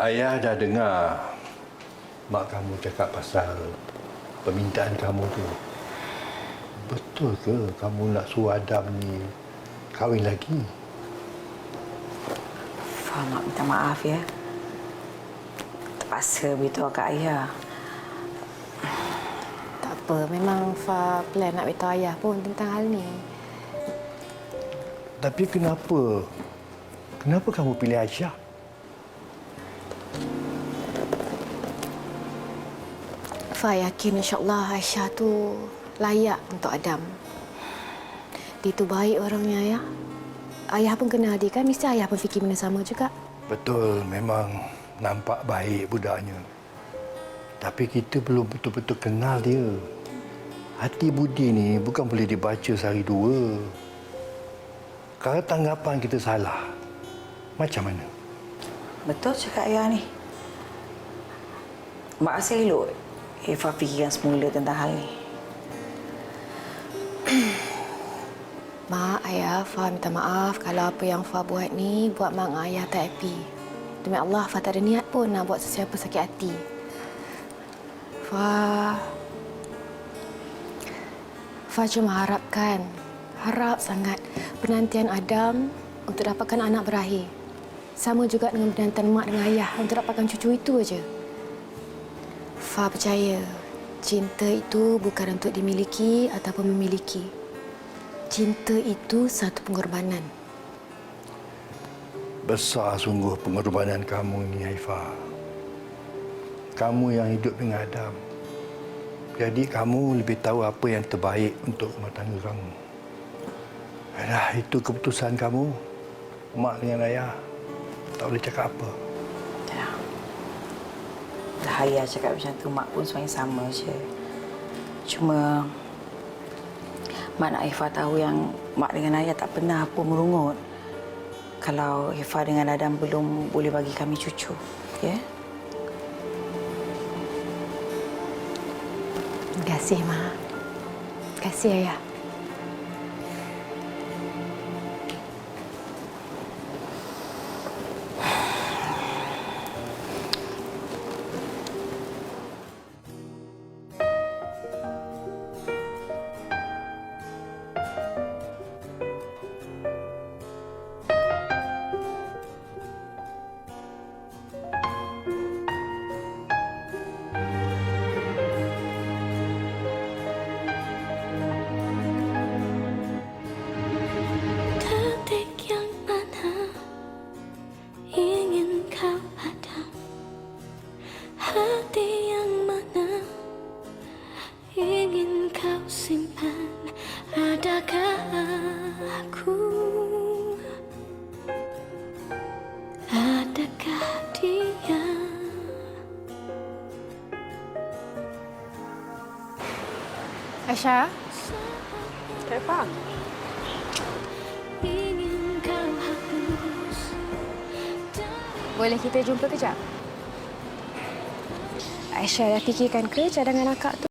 Ayah dah dengar mak kamu cakap pasal permintaan kamu tu. Betul ke kamu nak suruh Adam ni kahwin lagi? Fah, mak minta maaf ya. Terpaksa beritahu kat ayah. Tak apa, memang Fa plan nak beritahu ayah pun tentang hal ni. Tapi kenapa? Kenapa kamu pilih Aisyah? Fa yakin insyaAllah Aisyah tu layak untuk Adam. Dia tu baik orangnya, ayah. Ayah pun kenal dia kan, mesti ayah pun fikir benda sama juga. Betul, memang nampak baik budaknya. Tapi kita belum betul-betul kenal dia. Hati budi ni bukan boleh dibaca sehari dua. Kalau tanggapan kita salah, macam mana? Betul cakap ayah ni. Mak rasa elok Eva fikirkan semula tentang hal ni. Mak, ayah, Fa minta maaf kalau apa yang Fa buat ni buat mak dengan ayah tak happy. Demi Allah, Fa tak ada niat pun nak buat sesiapa sakit hati. Fa... Fa cuma harapkan, harap sangat penantian Adam untuk dapatkan anak berakhir. Sama juga dengan penantian mak dengan ayah untuk dapatkan cucu itu aja. Fa percaya, cinta itu bukan untuk dimiliki ataupun memiliki. Cinta itu satu pengorbanan. Besar sungguh pengorbanan kamu ni, Haifah. Kamu yang hidup dengan Adam. Jadi kamu lebih tahu apa yang terbaik untuk rumah tangga kamu. Alah, itu keputusan kamu. Mak dengan ayah tak boleh cakap apa. Ya. Dah ayah cakap macam tu, mak pun sebenarnya sama je. Cuma mak nak Eva tahu yang mak dengan ayah tak pernah pun merungut kalau Eva dengan Adam belum boleh bagi kami cucu. Ya? Terima kasih, Mak. Terima kasih, Ayah. Hati yang mana ingin kau simpan? Adakah aku? Adakah dia? Aisyah, Kenapa? ingin kau hapus. Boleh kita jumpa kejap? Aisyah dah fikirkan ke cadangan akak tu?